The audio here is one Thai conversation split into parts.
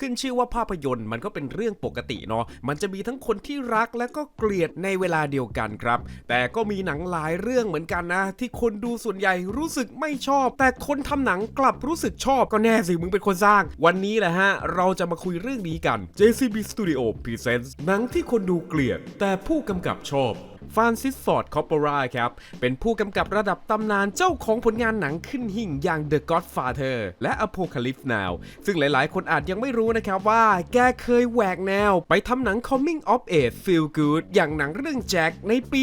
ขึ้นชื่อว่าภาพยนตร์มันก็เป็นเรื่องปกติเนาะมันจะมีทั้งคนที่รักและก็เกลียดในเวลาเดียวกันครับ แต่ก็มีหนังหลายเรื่องเหมือนกันนะ ที่คนดูส่วนใหญ่รู้สึกไม่ชอบ แต่คนทำหนังกลับรู้สึกชอบก็แน่สิมึงเป็นคนสร้าง วันนี้แหละฮะ เราจะมาคุยเรื่องนี้กัน JCB Studio Presents หนังที่คนดูเกลียด แต่ผู้กำกับชอบ ฟรานซิสฟอร์ดคอปปราครับ เป็นผู้กำกับระดับตำนานเจ้าของผลงานหนังขึ้นหิ่งอย่าง The Godfather และ Apocalypse Now ซึ่งหลายๆ คนอาจยังไม่รู้นะครับว่าแกเคยแหวกแนว ไปทำหนัง Coming of Age Feel Good อย่างหนังเรื่องแจ็คในปี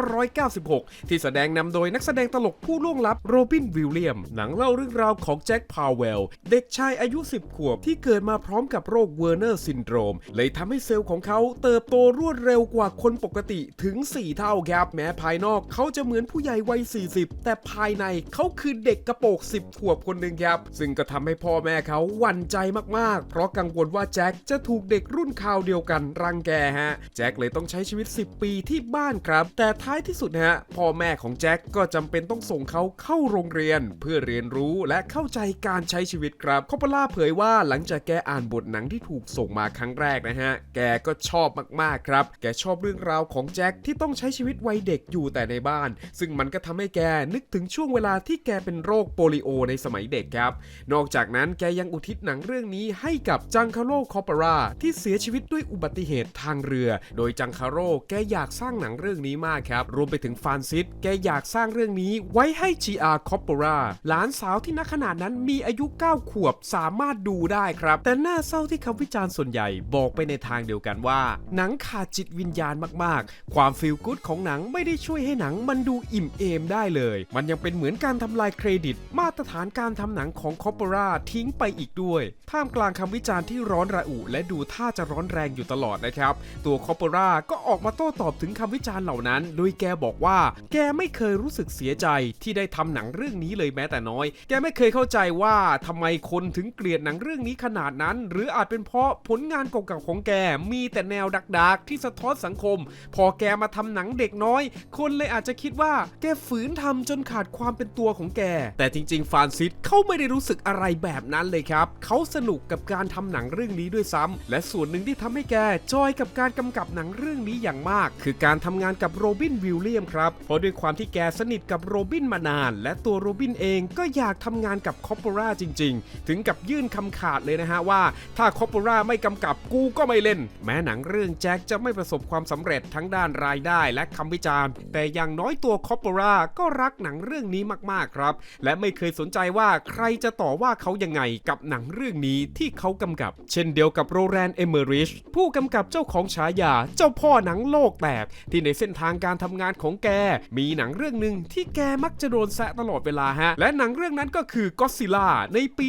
1996 ที่แสดงนำโดยนักแสดงตลกผู้ล่วงลับโรบินวิลเลียม หนังเล่าเรื่องราวของแจ็คพาวเวลเด็กชายอายุ 10 ขวบที่เกิดมาพร้อมกับโรคเวอร์เนอร์ซินโดรมเลยทำให้เซลล์ของเขาเติบโตรวดเร็วกว่าคนปกติถึง4 เท่าครับ แม้ภายนอกเขาจะเหมือนผู้ใหญ่วัย 40 แต่ภายในเขาคือเด็กกระโปก 10 ขวบคนหนึ่งครับ ซึ่งก็ทำให้พ่อแม่เขาหวั่นใจมากๆ เพราะกังวลว่าแจ็คจะถูกเด็กรุ่นคราวเดียวกันรังแกฮะ แจ็คเลยต้องใช้ชีวิต 10 ปีที่บ้านครับ แต่ท้ายที่สุดฮะพ่อแม่ของแจ็คก็จำเป็นต้องส่งเขาเข้าโรงเรียน เพื่อเรียนรู้และเข้าใจการใช้ชีวิตครับคอปล่าเผยว่าหลังจากแกอ่านบทหนังที่ถูกส่งมาครั้งแรกนะฮะแกก็ชอบมากๆครับ แกชอบเรื่องราวของแจ็คที่ต้องใช้ชีวิตวัยเด็กอยู่แต่ในบ้าน ซึ่งมันก็ทำให้แกนึกถึงช่วงเวลาที่แกเป็นโรคโปลิโอในสมัยเด็กครับ นอกจากนั้นแกยังอุทิศหนังเรื่องนี้ให้กับจังคาโรคอปปราที่เสียชีวิตด้วยอุบัติเหตุทางเรือ โดยจังคาโรแกอยากสร้างหนังเรื่องนี้มากครับ รวมไปถึงฟานซิสแกอยากสร้างเรื่องนี้ไว้ให้ GR คอปปราหลานสาวที่ณขณะนั้นมีอายุ 9 ขวบสามารถดูได้ครับ แต่น่าเศร้าที่คำวิจารณ์ส่วนใหญ่บอกไปในทางเดียวกันว่า หนังขาดจิตวิญญาณมากๆ ความฟีีลกู๊ดของหนังไม่ได้ช่วยให้หนังมันดูอิ่มเอมได้เลย มันยังเป็นเหมือนการทำลายเครดิต มาตรฐานการทำหนังของคอปปราทิ้งไปอีกด้วย ท่ามกลางคำวิจารณ์ที่ร้อนระอุ และดูท่าจะร้อนแรงอยู่ตลอดนะครับ ตัวคอปปราก็ออกมาโต้ตอบถึงคำวิจารณ์เหล่านั้น โดยแกบอกว่า แกไม่เคยรู้สึกเสียใจที่ได้ทำหนังเรื่องนี้เลยแม้แต่น้อย แกไม่เคยเข้าใจว่าทำไมคนถึงเกลียดหนังเรื่องนี้ขนาดนั้น หรืออาจเป็นเพราะผลงานเก่าๆของแกมีแต่แนวดักๆที่สะท้อนสังคม พอแกมาททำหนังเด็กน้อย คนเลยอาจจะคิดว่าแกฝืนทำจนขาดความเป็นตัวของแก แต่จริง ๆ ฟานซิสเขาไม่ได้รู้สึกอะไรแบบนั้นเลยครับ เขาสนุกกับการทำหนังเรื่องนี้ด้วยซ้ำและส่วนหนึ่งที่ทำให้แกจอยกับการกำกับหนังเรื่องนี้อย่างมาก คือการทำงานกับโรบินวิลเลียมครับ เพราะด้วยความที่แกสนิทกับโรบินมานาน และตัวโรบินเองก็อยากทำงานกับคอปปอร่าจริง ๆ ถึงกับยื่นคำขาดเลยนะฮะว่า ถ้าคอปปอร่าไม่กำกับกูก็ไม่เล่น แม้หนังเรื่องแจ็คจะไม่ประสบความสำเร็จทั้งด้านรายได้และคำวิจารณ์ แต่อย่างน้อยตัวคอปปอราก็รักหนังเรื่องนี้มากๆครับ และไม่เคยสนใจว่าใครจะต่อว่าเขายังไงกับหนังเรื่องนี้ที่เขากำกับ เช่นเดียวกับโรแรนเอเมอริชผู้กำกับเจ้าของฉายาเจ้าพ่อหนังโลกแตกที่ในเส้นทางการทำงานของแก มีหนังเรื่องหนึ่งที่แกมักจะโดนแซะตลอดเวลาฮะ และหนังเรื่องนั้นก็คือก็ซิล่าในปี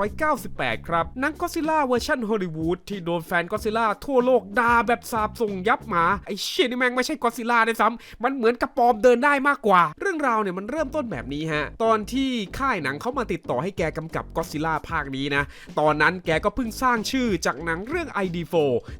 1998 ครับหนังก็ซิล่าเวอร์ชันฮอลลีวูดที่โดนแฟนก็ซิล่าทั่วโลกด่าแบบสาบส่งยับหมาไอ้เชี่ยนี่แม่งไม่ใช่ก็ซิล่าด้วยซ้ำมันเหมือนกระปอมเดินได้มากกว่า เรื่องราวเนี่ยมันเริ่มต้นแบบนี้ฮะ ตอนที่ค่ายหนังเขามาติดต่อให้แกกำกับก็ซิล่าภาคนี้นะ ตอนนั้นแกก็เพิ่งสร้างชื่อจากหนังเรื่อง ID4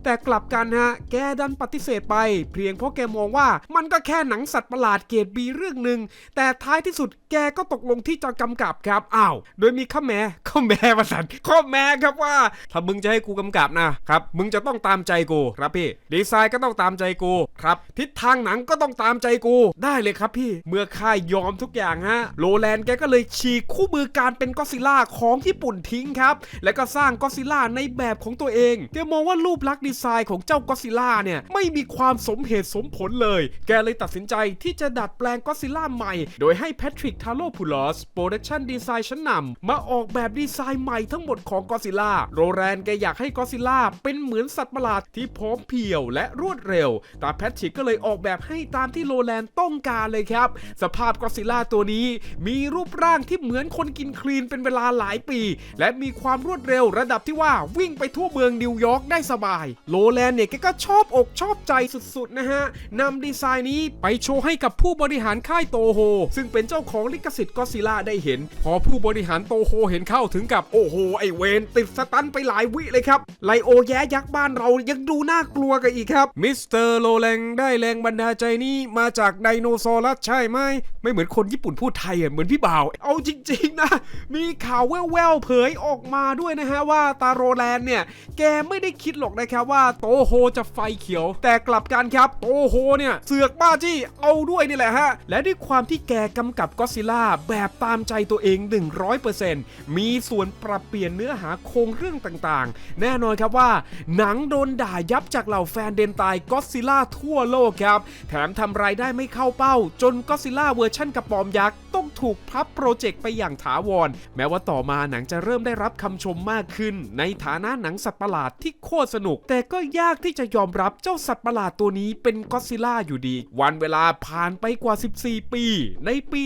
แต่กลับกันฮะ แกดันปฏิเสธไป เพียงเพราะแกมองว่ามันก็แค่หนังสัตว์ประหลาดเกรดบีเรื่องหนึ่งแต่ท้ายที่สุดแกก็ตกลงที่จะกำกับครับอ้าวโดยมีข้อแม้ข้อแม้ประสันข้อแม้ครับว่า ถ้ามึงจะให้กูกำกับนะครับมึงจะต้องตามใจกูครับพี่ดีไซน์ก็ต้องตามใจกูครับทิศทางหนังก็ต้องตามใจกู ได้เลยครับพี่ เมื่อค่ายยอมทุกอย่างฮะ โลแลนด์แกก็เลยฉีกคู่มือการเป็นก็ซิล่าของญี่ปุ่นทิ้งครับ แล้วก็สร้างก็ซิล่าในแบบของตัวเอง แกมองว่ารูปลักษณ์ดีไซน์ของเจ้าก็ซิล่าเนี่ยไม่มีความสมเหตุสมผลเลย แกเลยตัดสินใจที่จะดัดแปลงก็ซิล่าใหม่ โดยให้แพทริกทาโลพูลอสโปรดักชันดีไซน์ชั้นนำมาออกแบบดีไซน์ใหม่ทั้งหมดของก็ซิล่าโรแรนแกอยากให้ก็ซิล่าเป็นเหมือนสัตว์ประหลาดที่พร้อมเพรียวและรวดเร็ว แต่แพทริกก็เลยออกแบบให้ตามที่โรแลนต้องการเลยครับ สภาพก็อซิล่าตัวนี้มีรูปร่างที่เหมือนคนกินคลีนเป็นเวลาหลายปี และมีความรวดเร็วระดับที่ว่าวิ่งไปทั่วเมืองนิวยอร์กได้สบาย โลแลนเนี่ยแกก็ชอบอกชอบใจสุดๆนะฮะนำดีไซน์นี้ไปโชว์ให้กับผู้บริหารค่ายโตโฮ ซึ่งเป็นเจ้าของลิขสิทธิ์ก็อซิล่าได้เห็น พอผู้บริหารโตโฮเห็นเข้าถึงกับโอ้โหไอเวนติดสตันไปหลายวิเลยครับไลโอแย้ยักษ์บ้านเรายังดูน่ากลัวกันอีกครับมิสเตอร์โลแลงได้แรงบันดาลใจนี้มาจากไดโนเสาร์ใช่ไหมไม่เหมือนคนญี่ปุ่นพูดไทยอะเหมือนพี่บ่าว เอาจริง ๆ นะ มีข่าวแว่วๆเผยออกมาด้วยนะฮะว่าตาโรแลนเนี่ย แกไม่ได้คิดหรอกนะครับว่าโตโฮจะไฟเขียว แต่กลับกันครับโตโฮเนี่ย เสือกบ้าจี้เอาด้วยนี่แหละฮะ และด้วยความที่แกกำกับก็ซิล่าแบบตามใจตัวเอง 100%มีส่วนปรับเปลี่ยนเนื้อหาโครงเรื่องต่างๆ แน่นอนครับว่า หนังโดนด่ายับจากเหล่าแฟนเดนตายก็ซิล่าทั่วั่วโลกครับ แถมทำรายได้ไม่เข้าเป้า จนก็ซิล่าเวอร์ชั่นกระปอมยักษ์ ต้องถูกพับโปรเจกต์ไปอย่างถาวร แม้ว่าต่อมาหนังจะเริ่มได้รับคำชมมากขึ้น ในฐานะหนังสัตว์ประหลาดที่โคตรสนุก แต่ก็ยากที่จะยอมรับเจ้าสัตว์ประหลาดตัวนี้เป็นก็ซิล่าอยู่ดี วันเวลาผ่านไปกว่า 14 ปี ในปี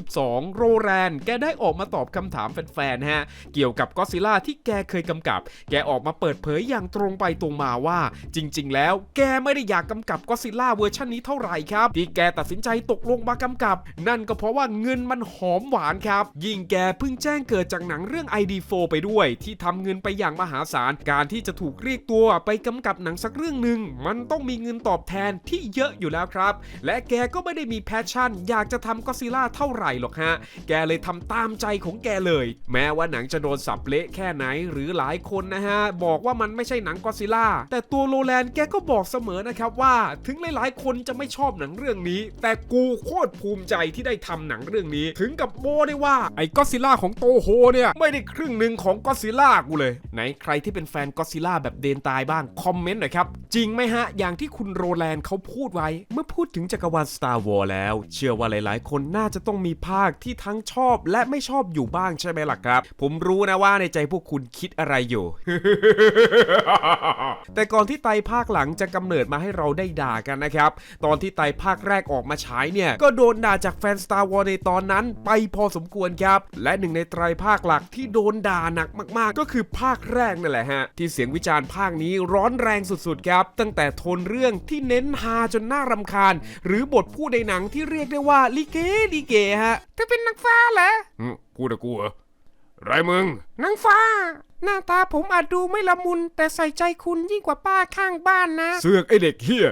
2012 โรแรน แกได้ออกมาตอบคำถามแฟนๆฮะ เกี่ยวกับก็ซิล่าที่แกเคยกำกับ แกออกมาเปิดเผยอย่างตรงไปตรงมาว่า จริง ๆ แล้ว แกไม่ได้อยากกำกับก็ซิล่าเวอร์ชันนี้เท่าไหร่ครับที่แกตัดสินใจตกลงมากำกับ นั่นก็เพราะว่าเงินมันหอมหวานครับ ยิ่งแกเพิ่งแจ้งเกิดจากหนังเรื่อง ID4 ไปด้วย ที่ทำเงินไปอย่างมหาศาล การที่จะถูกเรียกตัวไปกำกับหนังสักเรื่องหนึ่งมันต้องมีเงินตอบแทนที่เยอะอยู่แล้วครับ และแกก็ไม่ได้มีแพชชั่น อยากจะทำก็ซิล่าเท่าไหร่หรอกฮะ แกเลยทำตามใจของแกเลย แม้ว่าหนังจะโดนสับเละแค่ไหนหรือหลายคนนะฮะ บอกว่ามันไม่ใช่หนังก็ซิล่าแต่ตัวโรแลนแกก็บอกเสมอนะครับว่า ถึงหลายๆ คนจะไม่ชอบหนังเรื่องนี้ แต่กูโคตรภูมิใจที่ได้ทำหนังเรื่องนี้ ถึงกับโบได้ว่าไอ้ก็ซิล่าของโตโฮเนี่ย ไม่ได้ครึ่งหนึ่งของก็ซิล่ากูเลย ไหนใครที่เป็นแฟนก็ซิล่าแบบเดนตายบ้าง คอมเมนต์หน่อยครับ จริงไหมฮะ อย่างที่คุณโรแลนด์เขาพูดไว้ เมื่อพูดถึงจักรวาล Star Wars แล้ว เชื่อว่าหลาย ๆ คนน่าจะต้องมีภาคที่ทั้งชอบและไม่ชอบอยู่บ้างใช่ไหมล่ะครับ ผมรู้นะว่าในใจพวกคุณคิดอะไรอยู่ แต่ก่อนที่ไตภาคหลังจะกำเนิดมาให้เราได้ด่ากันนะครับ ตอนที่ไตภาคแรกออกมาฉายเนี่ย ก็โดนด่าจากแฟน Star Wars ในตอนนั้นไปพอสมควรครับ และหนึ่งในไตรภาคหลักที่โดนด่าหนักมากๆ ก็คือภาคแรกนั่นแหละฮะ ที่เสียงวิจารณ์ภาคนี้ร้อนแรงสุดๆครับ ตั้งแต่โทนเรื่องที่เน้นฮาจนน่ารำคาญ หรือบทพูดในหนังที่เรียกได้ว่าลิเกลิเกฮะเธอเป็นนักฟ้าเหรอพูดอะกูเหรอไรมึงนางฟ้า หน้าตาผมอาจดูไม่ละมุนแต่ใส่ใจคุณยิ่งกว่าป้าข้างบ้านนะ เสือกไอเด็กเฮีย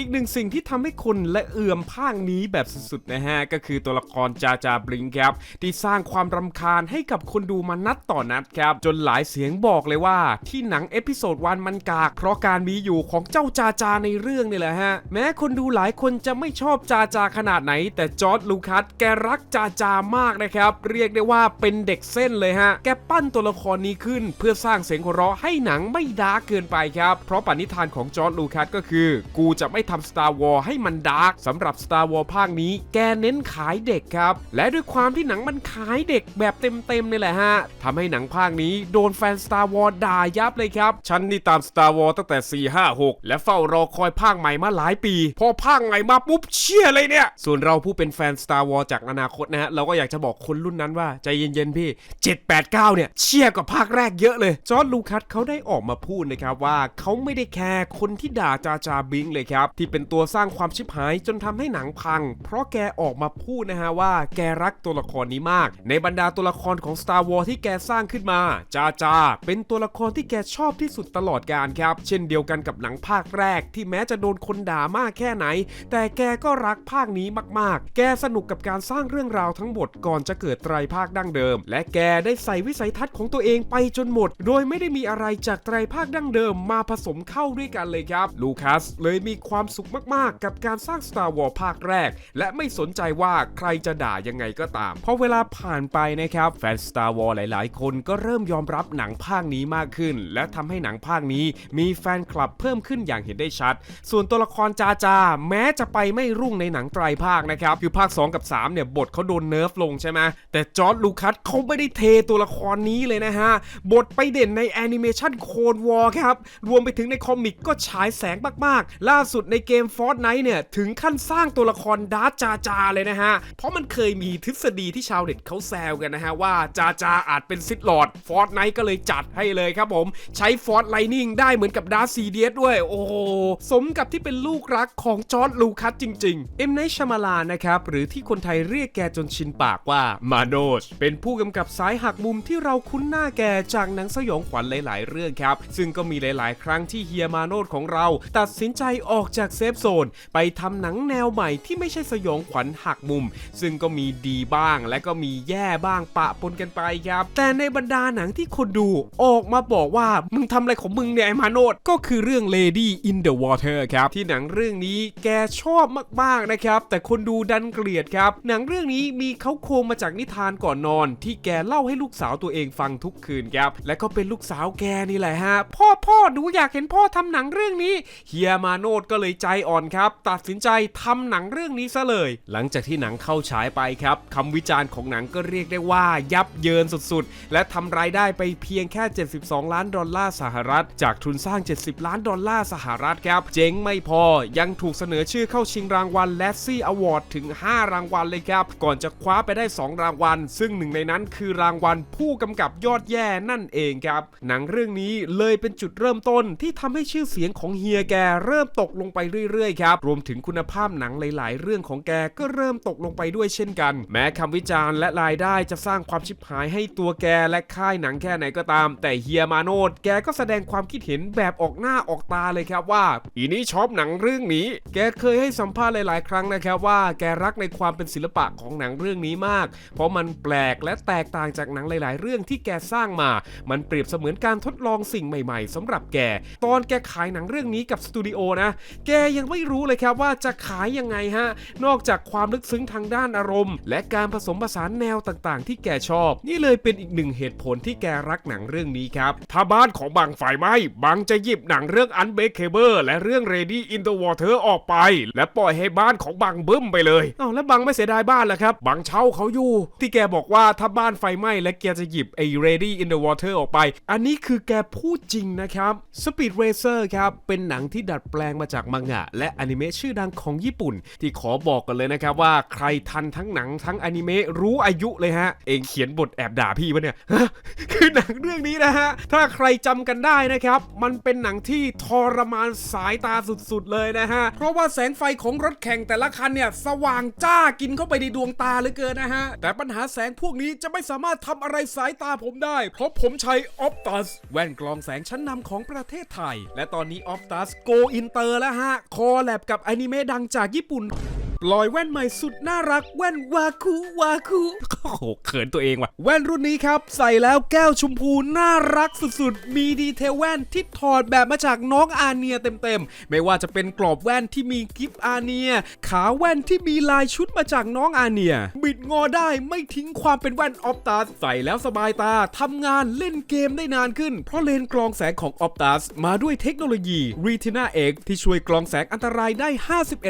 อีกหนึ่งสิ่งที่ทำให้คนและเอื่อมภาคนี้แบบสุดๆนะฮะ ก็คือตัวละครจาจาบลิงครับ ที่สร้างความรำคาญให้กับคนดูมานัดต่อนัดครับ จนหลายเสียงบอกเลยว่า ที่หนังเอพิโซดวันมันกาก เพราะการมีอยู่ของเจ้าจาจาในเรื่องนี่แหละฮะ แม้คนดูหลายคนจะไม่ชอบจาจาขนาดไหน แต่จอร์ดลูคัสแกรักจาจามากนะครับ เรียกได้ว่าเป็นเด็กเส้นเลยฮะ แกปั้นตัวละครนี้ขึ้น เพื่อสร้างเสียงหัวเราะให้หนังไม่ดาร์กเกินไปครับ เพราะปณิธานของจอร์ดลูคัสก็คือ กูจะไม่ทำ Star War ให้มันดาร์กสำหรับ Star War ภาคนี้ แกเน้นขายเด็กครับ และด้วยความที่หนังมันขายเด็กแบบเต็มๆนี่แหละฮะทำให้หนังภาคนี้โดนแฟน Star War ด่ายับเลยครับ ฉันนี่ตาม Star War ตั้งแต่ 4 5 6 และเฝ้ารอคอยภาคใหม่มาหลายปี พอภาคใหม่มาปุ๊บเชี่ยเลยเนี่ย ส่วนเราผู้เป็นแฟน Star War จากอนาคตนะฮะเราก็อยากจะบอกคนรุ่นนั้นว่าใจเย็นๆพี่ 7 8 9 เนี่ยเชี่ยกว่าภาคแรกเยอะเลย จอร์ดลูคัสเขาได้ออกมาพูดนะครับว่าเขาไม่ได้แคร์คนที่ด่าจาจาบิงเลยครับที่เป็นตัวสร้างความชิบหายจนทำให้หนังพัง เพราะแกออกมาพูดนะฮะว่าแกรักตัวละครนี้มาก ในบรรดาตัวละครของ Star Wars ที่แกสร้างขึ้นมา จาจา เป็นตัวละครที่แกชอบที่สุดตลอดกาลครับ เช่นเดียวกันกับหนังภาคแรก ที่แม้จะโดนคนด่ามากแค่ไหน แต่แกก็รักภาคนี้มากๆ แกสนุกกับการสร้างเรื่องราวทั้งหมดก่อนจะเกิดไตรภาคดั้งเดิม และแกได้ใส่วิสัยทัศน์ของตัวเองไปจนหมด โดยไม่ได้มีอะไรจากไตรภาคดั้งเดิมมาผสมเข้าด้วยกันเลยครับ ลูคัสเลยมีความสุขมากๆ กับการสร้าง Star Wars ภาคแรก และไม่สนใจว่าใครจะด่ายังไงก็ตาม เพราะเวลาผ่านไปนะครับ แฟน Star Wars หลาย ๆ คนก็เริ่มยอมรับหนังภาคนี้มากขึ้น และทำให้หนังภาคนี้มีแฟนคลับเพิ่มขึ้นอย่างเห็นได้ชัด ส่วนตัวละครจาจา แม้จะไปไม่รุ่งในหนังไตรภาคนะครับคือภาค 2 กับ 3 เนี่ยบทเขาโดนเนิร์ฟลงใช่ไหมแต่จอร์ดลูคัสเขาไม่ได้เทตัวละครนี้เลยนะฮะ บทไปเด่นในแอนิเมชันโคนวอร์ครับ รวมไปถึงในคอมิกก็ฉายแสงมาก ๆ ล่าสุดในเกม Fortnite เนี่ย ถึงขั้นสร้างตัวละครดาร์จาจาเลยนะฮะ เพราะมันเคยมีทฤษฎีที่ชาวเน็ตเขาแซวกันนะฮะ ว่าจาจาอาจเป็นซิดลอร์ด Fortnite ก็เลยจัดให้เลยครับผม ใช้ฟอร์ l ไลนิ่งได้เหมือนกับดาร์ซีเดียด้วย โอ้โหสมกับที่เป็นลูกรักของจอร์ดลูคัสจริงๆ เอ็มไนชมาลานะครับ หรือที่คนไทยเรียกแกจนชินปากว่ามาโนชเป็นผู้กำกับสายหักมุมที่เราคุ้นหน้าแกจากหนังสยองขวัญหลาย ๆ เรื่องครับ ซึ่งก็มีหลาย ๆ ครั้งที่เฮียมาโนชของเรา ตัดสินใจออกจากเซฟโซน ไปทำหนังแนวใหม่ที่ไม่ใช่สยองขวัญหักมุม ซึ่งก็มีดีบ้างและก็มีแย่บ้างปะปนกันไปครับ แต่ในบรรดาหนังที่คนดูออกมาบอกว่ามึงทำอะไรของมึงเนี่ยไอ้มาโนดก็คือเรื่อง Lady in the Water ครับ ที่หนังเรื่องนี้แกชอบมากๆนะครับ แต่คนดูดันเกลียดครับ หนังเรื่องนี้มีเขาโครงมาจากนิทานก่อนนอน ที่แกเล่าให้ลูกสาวตัวเองฟังทุกคืนครับ และก็เป็นลูกสาวแกนี่แหละฮะ พ่อพ่อหนูอยากเห็นพ่อทำหนังเรื่องนี้เฮียมาโนดก็เลยใจอ่อนครับ ตัดสินใจทำหนังเรื่องนี้ซะเลย หลังจากที่หนังเข้าฉายไปครับคำวิจารณ์ของหนังก็เรียกได้ว่ายับเยินสุดๆ และทำรายได้ไปเพียงแค่ 72 ล้านดอลลาร์สหรัฐ จากทุนสร้าง 70 ล้านดอลลาร์สหรัฐครับ เจ๊งไม่พอยังถูกเสนอชื่อเข้าชิงรางวัลแลซี่อวอร์ดถึง 5 รางวัลเลยครับ ก่อนจะคว้าไปได้ 2 รางวัล ซึ่งหนึ่งในนั้นคือรางวัลผู้กำกับยอดแย่นั่นเองครับ หนังเรื่องนี้เลยเป็นจุดเริ่มต้นที่ทำให้ชื่อเสียงของเฮียแกเริ่มตกลงไปเรื่อยๆครับ รวมถึงคุณภาพหนังหลาย ๆ เรื่องของแกก็เริ่มตกลงไปด้วยเช่นกัน แม้คำวิจารณ์และรายได้จะสร้างความชิบหายให้ตัวแกและค่ายหนังแค่ไหนก็ตาม แต่เฮียมาโนดแกก็แสดงความคิดเห็นแบบออกหน้าออกตาเลยครับว่า อีนี้ชอบหนังเรื่องนี้ แกเคยให้สัมภาษณ์หลาย ๆ ครั้งนะครับว่าแกรักในความเป็นศิลปะของหนังเรื่องนี้มาก เพราะมันแปลกและแตกต่างจากหนังหลาย ๆ เรื่องที่แกสร้างมา มันเปรียบเสมือนการทดลองสิ่งใหม่ ๆสำหรับแก ตอนแกขายหนังเรื่องนี้กับสตูดิโอนะ แแกยังไม่รู้เลยครับว่าจะขายยังไงฮะ นอกจากความลึกซึ้งทางด้านอารมณ์ และการผสมผสานแนวต่างๆ ที่แกชอบ นี่เลยเป็นอีกหนึ่งเหตุผลที่แกรักหนังเรื่องนี้ครับ ถ้าบ้านของบางฝ่ายไหมบางจะหยิบหนังเรื่อง Unbreakable และเรื่อง Ready in the Water ออกไป และปล่อยให้บ้านของบางบึ้มไปเลยอ้าวแล้วบังไม่เสียดายบ้านล่ะครับบางเช่าเขาอยู่ ที่แกบอกว่าถ้าบ้านไฟไหม้และแกจะหยิบไอ้ Ready in the Water ออกไป อันนี้คือแกพูดจริงนะครับ Speed Racer ครับเป็นหนังที่ดัดแปลงมาจากมังงะ และอนิเมะชื่อดังของญี่ปุ่น ที่ขอบอกกันเลยนะครับว่าใครทันทั้งหนังทั้งอนิเมะรู้อายุเลยฮะ เองเขียนบทแอบด่าพี่ปะเนี่ยคือหนังเรื่องนี้นะฮะ ถ้าใครจำกันได้นะครับ มันเป็นหนังที่ทรมานสายตาสุดๆเลยนะฮะ เพราะว่าแสงไฟของรถแข่งแต่ละคันเนี่ยสว่างจ้ากินเข้าไปในดวงตาเหลือเกินนะฮะ แต่ปัญหาแสงพวกนี้จะไม่สามารถทำอะไรสายตาผมได้ เพราะผมใช้ Optus แว่นกรองแสงชั้นนำของประเทศไทย และตอนนี้ Optus Go Inter แล้วฮะคอแลบกับอนิเมะดังจากญี่ปุ่น ล่อยแว่นใหม่สุดน่ารักแว่นวาคุวาคุโอ้โหเขินตัวเองว่ะ แว่นรุ่นนี้ครับ ใส่แล้วแก้วชมพูน่ารักสุดๆ มีดีเทลแว่นที่ถอดแบบมาจากน้องอาเนียเต็มๆ ไม่ว่าจะเป็นกรอบแว่นที่มีกิฟอาเนีย ขาแว่นที่มีลายชุดมาจากน้องอาเนีย บิดงอได้ไม่ทิ้งความเป็นแว่นออฟตัสใส่แล้วสบายตาทำงานเล่นเกมได้นานขึ้น เพราะเลนส์กรองแสงของ Optus มาด้วยเทคโนโลยี Retina X ที่ช่วยกรองแสงอันตรายได้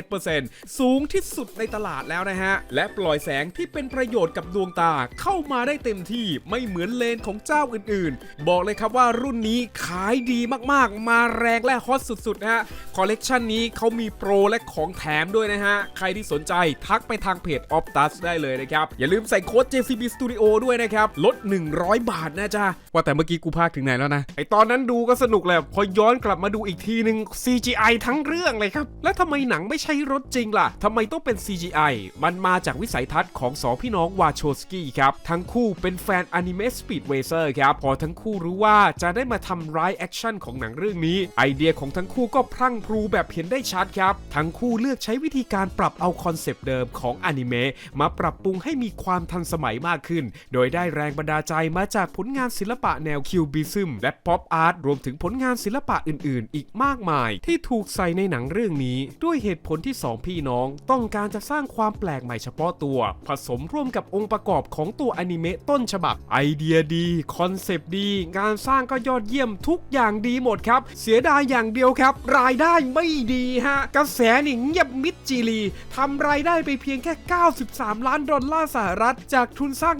51%สูงที่ที่สุดในตลาดแล้วนะฮะ และปล่อยแสงที่เป็นประโยชน์กับดวงตาเข้ามาได้เต็มที่ไม่เหมือนเลนของเจ้าอื่นๆ บอกเลยครับว่ารุ่นนี้ขายดีมากๆ มาแรงและฮอตสุดๆนะฮะคอลเลกชันนี้เขามีโปรและของแถมด้วยนะฮะ ใครที่สนใจทักไปทางเพจ Optus ได้เลยนะครับ อย่าลืมใส่โค้ด JCB Studio ด้วยนะครับ ลด 100 บาทนะจ๊ะ ว่าแต่เมื่อกี้กูพากถึงไหนแล้วนะ ไอตอนนั้นดูก็สนุกแหละพอย้อนกลับมาดูอีกทีหนึ่ง CGI ทั้งเรื่องเลยครับ แล้วทำไมหนังไม่ใช่รถจริงล่ะทำไมต้องเป็น CGI มันมาจากวิสัยทัศน์ของสองพี่น้องวาโชสกี้ครับ ทั้งคู่เป็นแฟนอนิเมะ Speed Racer ครับ พอทั้งคู่รู้ว่าจะได้มาทำไรแอคชั่นของหนังเรื่องนี้ ไอเดียของทั้งคู่ก็พรั่งพรูแบบเห็นได้ชัดครับ ทั้งคู่เลือกใช้วิธีการปรับเอาคอนเซปต์เดิมของอนิเมะมาปรับปรุงให้มีความทันสมัยมากขึ้น โดยได้แรงบันดาลใจมาจากผลงานศิลปะแนวคิวบิซึมและป๊อปอาร์ตรวมถึงผลงานศิลปะอื่น ๆ อีกมากมาย ที่ถูกใส่ในหนังเรื่องนี้ ด้วยเหตุผลที่สองพี่น้องต้องต้องการจะสร้างความแปลกใหม่เฉพาะตัว ผสมร่วมกับองค์ประกอบของตัวอนิเมะต้นฉบับ ไอเดียดีคอนเซปต์ดี งานสร้างก็ยอดเยี่ยมทุกอย่างดีหมดครับ เสียดายอย่างเดียวครับ รายได้ไม่ดีฮะ กระแสนี่เงียบมิดจีรีทำรายได้ไปเพียงแค่ 93 ล้านดอลลาร์สหรัฐ จากทุนสร้าง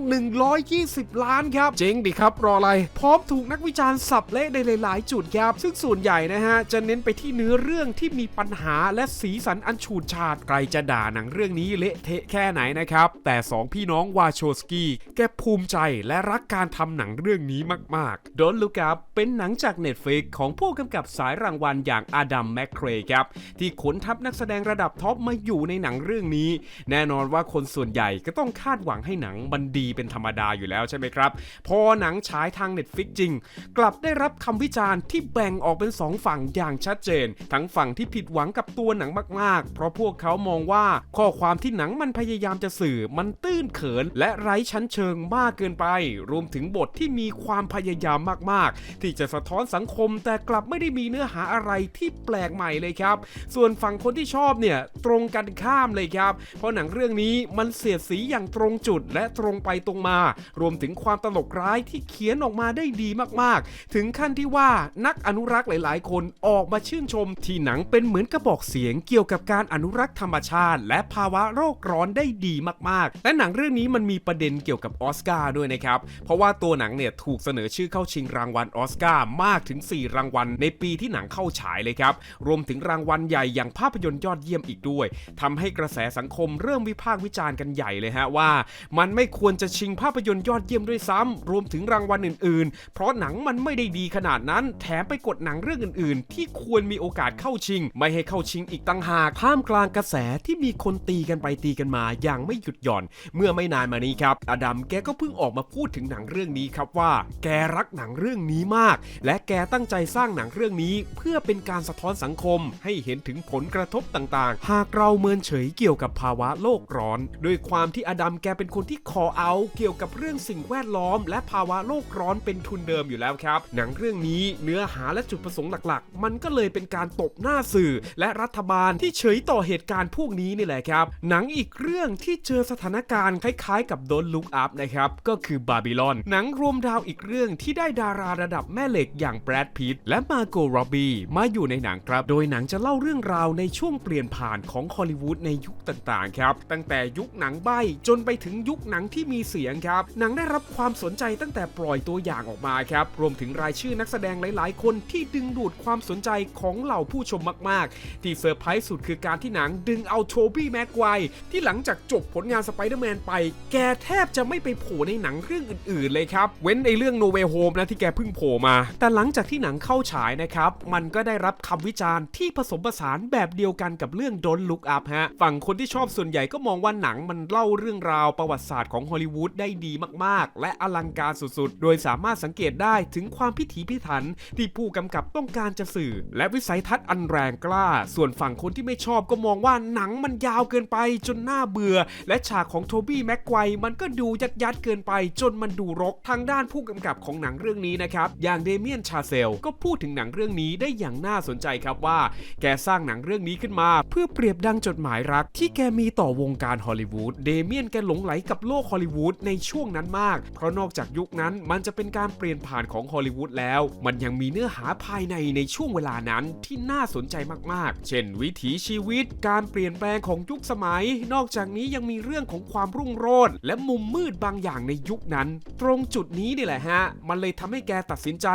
120 ล้านครับ เจ๊งดิครับ รออะไร พร้อมถูกนักวิจารณ์สับเละในหลาย ๆ จุดครับ ซึ่งส่วนใหญ่นะฮะ จะเน้นไปที่เนื้อเรื่องที่มีปัญหาและสีสันอันฉูดฉาดใครจะด่าหนังเรื่องนี้เละเทะแค่ไหนนะครับ แต่สองพี่น้องวาโชสกี้แกภูมิใจและรักการทำหนังเรื่องนี้มากๆ Don't Look Up เป็นหนังจาก Netflix ของผู้กำกับสายรางวัลอย่างอาดัมแมคเครย์ครับ ที่ขนทัพนักแสดงระดับท็อปมาอยู่ในหนังเรื่องนี้ แน่นอนว่าคนส่วนใหญ่ก็ต้องคาดหวังให้หนังมันดีเป็นธรรมดาอยู่แล้วใช่ไหมครับ พอหนังฉายทาง Netflix จริง กลับได้รับคำวิจารณ์ที่แบ่งออกเป็นสองฝั่งอย่างชัดเจน ทั้งฝั่งที่ผิดหวังกับตัวหนังมากๆ เพราะพวกเขามองว่าข้อความที่หนังมันพยายามจะสื่อมันตื้นเขิน และไร้ชั้นเชิงมากเกินไป รวมถึงบทที่มีความพยายามมากๆ ที่จะสะท้อนสังคมแต่กลับไม่ได้มีเนื้อหาอะไรที่แปลกใหม่เลยครับ ส่วนฝั่งคนที่ชอบเนี่ยตรงกันข้ามเลยครับ เพราะหนังเรื่องนี้มันเสียดสีอย่างตรงจุดและตรงไปตรงมา รวมถึงความตลกร้ายที่เขียนออกมาได้ดีมากๆ ถึงขั้นที่ว่านักอนุรักษ์หลาย ๆ คนออกมาชื่นชม ที่หนังเป็นเหมือนกระบอกเสียงเกี่ยวกับการอนุรักษ์ธรรมชาติและภาวะโรคร้อนได้ดีมากๆ และหนังเรื่องนี้มันมีประเด็นเกี่ยวกับออสการ์ด้วยนะครับ เพราะว่าตัวหนังเนี่ยถูกเสนอชื่อเข้าชิงรางวัลออสการ์มากถึง 4 รางวัล ในปีที่หนังเข้าฉายเลยครับ รวมถึงรางวัลใหญ่อย่างภาพยนตร์ยอดเยี่ยมอีกด้วยทำให้กระแสสังคมเริ่มวิพากษ์วิจารณ์กันใหญ่เลยฮะว่า มันไม่ควรจะชิงภาพยนตร์ยอดเยี่ยมด้วยซ้ำรวมถึงรางวัลอื่นๆ เพราะหนังมันไม่ได้ดีขนาดนั้น แถมไปกดหนังเรื่องอื่น ๆ ที่ควรมีโอกาสเข้าชิง ไม่ให้เข้าชิงอีกตั้งหากท่ามกลางกระแสที่มีคนตีกันไปตีกันมาอย่างไม่หยุดหย่อน เมื่อไม่นานมานี้ครับ อดัมแกก็เพิ่งออกมาพูดถึงหนังเรื่องนี้ครับว่า แกรักหนังเรื่องนี้มาก และแกตั้งใจสร้างหนังเรื่องนี้ เพื่อเป็นการสะท้อนสังคม ให้เห็นถึงผลกระทบต่างๆ หากเราเมินเฉยเกี่ยวกับภาวะโลกร้อนโดยความที่อดัมแกเป็นคนที่คอเอา เกี่ยวกับเรื่องสิ่งแวดล้อม และภาวะโลกร้อนเป็นทุนเดิมอยู่แล้วครับ หนังเรื่องนี้เนื้อหาและจุดประสงค์หลักๆ มันก็เลยเป็นการตบหน้าสื่อ และรัฐบาลที่เฉยต่อเหตุการณ์พวกนี้นี่แหละครับ หนังอีกเรื่องที่เจอสถานการณ์คล้ายๆ กับ Don't Look Up นะครับ ก็คือบาบิลอน หนังรวมดาวอีกเรื่องที่ได้ดาราระดับแม่เหล็กอย่างแบรดพิตต์และมาโกโรบีมาอยู่ในหนังครับ โดยหนังจะเล่าเรื่องราวในช่วงเปลี่ยนผ่านของฮอลลีวูดในยุคต่างๆครับ ตั้งแต่ยุคหนังใบ้จนไปถึงยุคหนังที่มีเสียงครับ หนังได้รับความสนใจตั้งแต่ปล่อยตัวอย่างออกมาครับ รวมถึงรายชื่อนักแสดงหลายๆ คนที่ดึงดูดความสนใจของเหล่าผู้ชมมาก ๆ ที่เซอร์ไพรส์สุดคือการที่หนังดึงเอาโทบี้แม็กไกวที่หลังจากจบผลงานสไปเดอร์แมนไป แกแทบจะไม่ไปโผล่ในหนังเรื่องอื่นๆเลยครับ เว้นในเรื่อง No Way Home นะที่แกเพิ่งโผล่มา แต่หลังจากที่หนังเข้าฉายนะครับ มันก็ได้รับคำวิจารณ์ที่ผสมผสานแบบเดียวกันกับเรื่อง Don't Look Up ฮะ ฝั่งคนที่ชอบส่วนใหญ่ก็มองว่าหนังมันเล่าเรื่องราวประวัติศาสตร์ของฮอลลีวูดได้ดีมากๆ และอลังการสุดๆ โดยสามารถสังเกตได้ถึงความพิถีพิถันที่ผู้กำกับต้องการจะสื่อ และวิสัยทัศน์อันแรงกล้า ส่วนฝั่งคนที่ไม่ชอบก็มองว่าหนังมันยาวเกินไปจนน่าเบื่อ และฉากของโทบี้แม็กไกว์มันก็ดูยัดยัดเกินไป จนมันดูรกทางด้านผู้กำกับของหนังเรื่องนี้นะครับอย่างเดเมียนชาเซลก็พูดถึงหนังเรื่องนี้ได้อย่างน่าสนใจครับว่า แกสร้างหนังเรื่องนี้ขึ้นมา เพื่อเปรียบดังจดหมายรัก ที่แกมีต่อวงการฮอลลีวูดเดเมียนแกหลงไหลกับโลกฮอลลีวูดในช่วงนั้นมาก เพราะนอกจากยุคนั้นมันจะเป็นการเปลี่ยนผ่านของฮอลลีวูดแล้ว มันยังมีเนื้อหาภายในในช่วงเวลานั้นที่น่าสนใจมากๆ เช่น วิถีชีวิตการเปลี่ยนแปลงของยุคสมัย นอกจากนี้ยังมีเรื่องของความรุ่งโรจน์และมุมมืดบางอย่างในยุคนั้น ตรงจุดนี้นี่แหละฮะ มันเลยทำให้แกตัดสินใจ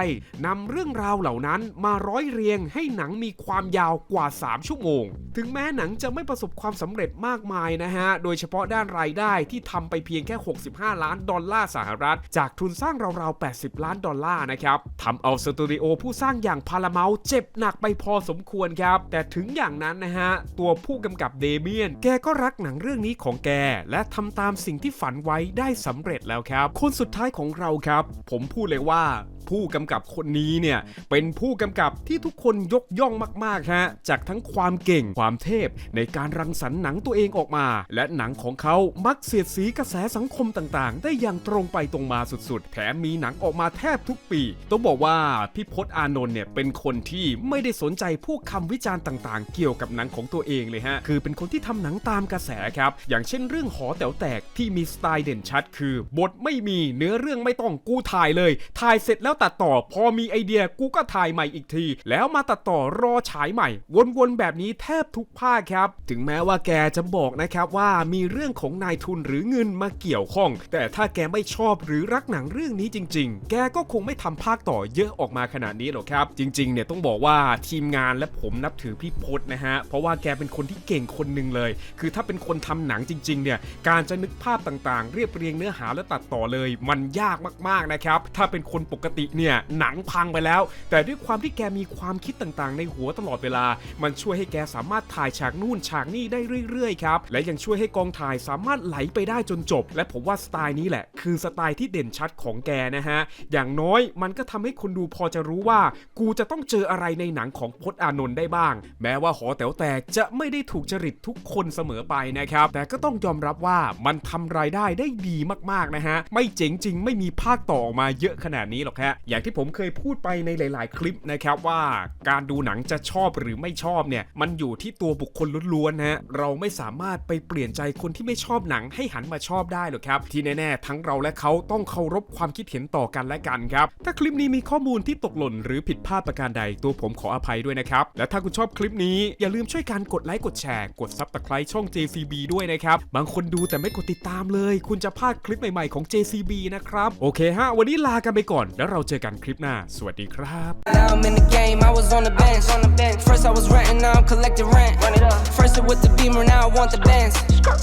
นำเรื่องราวเหล่านั้นมาร้อยเรียงให้หนังมีความยาวกว่า 3 ชั่วโมง ถึงแม้หนังจะไม่ประสบความสำเร็จมากมายนะฮะ โดยเฉพาะด้านรายได้ที่ทำไปเพียงแค่ 65 ล้านดอลลาร์สหรัฐ จากทุนสร้างราวๆ 80 ล้านดอลลาร์นะครับทำเอาสตูดิโอผู้สร้างอย่างพาราเมลเจ็บหนักไปพอสมควรครับ แต่ถึงอย่างนั้นนะฮะ ตัวผู้กำกับเดเมียน แกก็รักหนังเรื่องนี้ของแก และทำตามสิ่งที่ฝันไว้ได้สำเร็จแล้วครับ คนสุดท้ายของเราครับ ผมพูดเลยว่า ผู้กำกับคนนี้เนี่ยเป็นผู้กำกับที่ทุกคนยกย่องมากๆฮะจากทั้งความเก่งความเทพในการรังสรรค์หนังตัวเองออกมา และหนังของเขามักเสียดสีกระแสสังคมต่างๆ ได้อย่างตรงไปตรงมาสุดๆ แถมมีหนังออกมาแทบทุกปี ต้องบอกว่าพี่พศอานนท์เนี่ยเป็นคนที่ไม่ได้สนใจพวกคำวิจารณ์ต่างๆ เกี่ยวกับหนังของตัวเองเลยฮะคือเป็นคนที่ทำหนังตามกระแสครับอย่างเช่นเรื่องหอแต๋วแตกที่มีสไตล์เด่นชัด คือบทไม่มีเนื้อเรื่องไม่ต้องกูถ่ายเลย ถ่ายเสร็จแล้วตัดต่อพอมีไอเดียกูก็ถ่ายใหม่อีกที แล้วมาตัดต่อรอฉายใหม่ วนๆแบบนี้แทบทุกภาคครับ ถึงแม้ว่าแกจะบอกนะครับว่ามีเรื่องของนายทุนหรือเงินมาเกี่ยวข้อง แต่ถ้าแกไม่ชอบหรือรักหนังเรื่องนี้จริง ๆ แกก็คงไม่ทำภาคต่อเยอะออกมาขนาดนี้หรอกครับ จริง ๆ เนี่ยต้องบอกว่าทีมงานและผมนับถือพี่พศนะฮะ เพราะว่าแกเป็นคนที่เก่งคนหนึ่งเลย คือถ้าเป็นคนทำหนังจริง ๆ เนี่ย การจะนึกภาพต่างๆ เรียบเรียงเนื้อหาและตัดต่อเลย มันยากมากๆนะครับ ถ้าเป็นคนปกติเนี่ยหนังพังไปแล้ว แต่ด้วยความที่แกมีความคิดต่างๆ ในหัวตลอดเวลา มันช่วยให้แกสามารถถ่ายฉากนู่นฉากนี่ได้เรื่อยๆครับและยังช่วยให้กองถ่ายสามารถไหลไปได้จนจบ และผมว่าสไตล์นี้แหละ คือสไตล์ที่เด่นชัดของแกนะฮะอย่างน้อยมันก็ทำให้คนดูพอจะรู้ว่า กูจะต้องเจออะไรในหนังของพจน์อานนท์ได้บ้าง แม้ว่าหอแต๋วแตกจะไม่ได้ถูกจริตทุกคนเสมอไปนะครับ แต่ก็ต้องยอมรับว่ามันทำรายได้ได้ดีมากๆนะฮะ ไม่เจ๋งจริงไม่มีภาคต่อออกมาเยอะขนาดนี้หรอกฮะอย่างที่ผมเคยพูดไปในหลาย ๆ คลิปนะครับว่าการดูหนังจะชอบหรือไม่ชอบเนี่ยมันอยู่ที่ตัวบุคคลล้วนๆนะฮะเราไม่สามารถไปเปลี่ยนใจคนที่ไม่ชอบหนังให้หันมาชอบได้หรอกครับ ที่แน่ๆทั้งเราและเขาต้องเคารพความคิดเห็นต่อกันและกันครับ ถ้าคลิปนี้มีข้อมูลที่ตกหล่นหรือผิดพลาดประการใดตัวผมขออภัยด้วยนะครับ และถ้าคุณชอบคลิปนี้อย่าลืมช่วยการกดไลค์กดแชร์กดซับสไครต์ช่อง JCB ด้วยนะครับ บางคนดูแต่ไม่กดติดตามเลย คุณจะพลาดคลิปใหม่ๆของ JCB นะครับโอเคฮะวันนี้ลากันไปก่อนแล้วเราเจอกันคลิปหน้า สวัสดีครับ Now I'm in the game, I was on the bench. On the bench. First I was renting, now I'm collecting rent. Run it up. First it with the beamer, now I want the bands.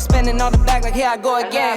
Spending all the back like here I go again.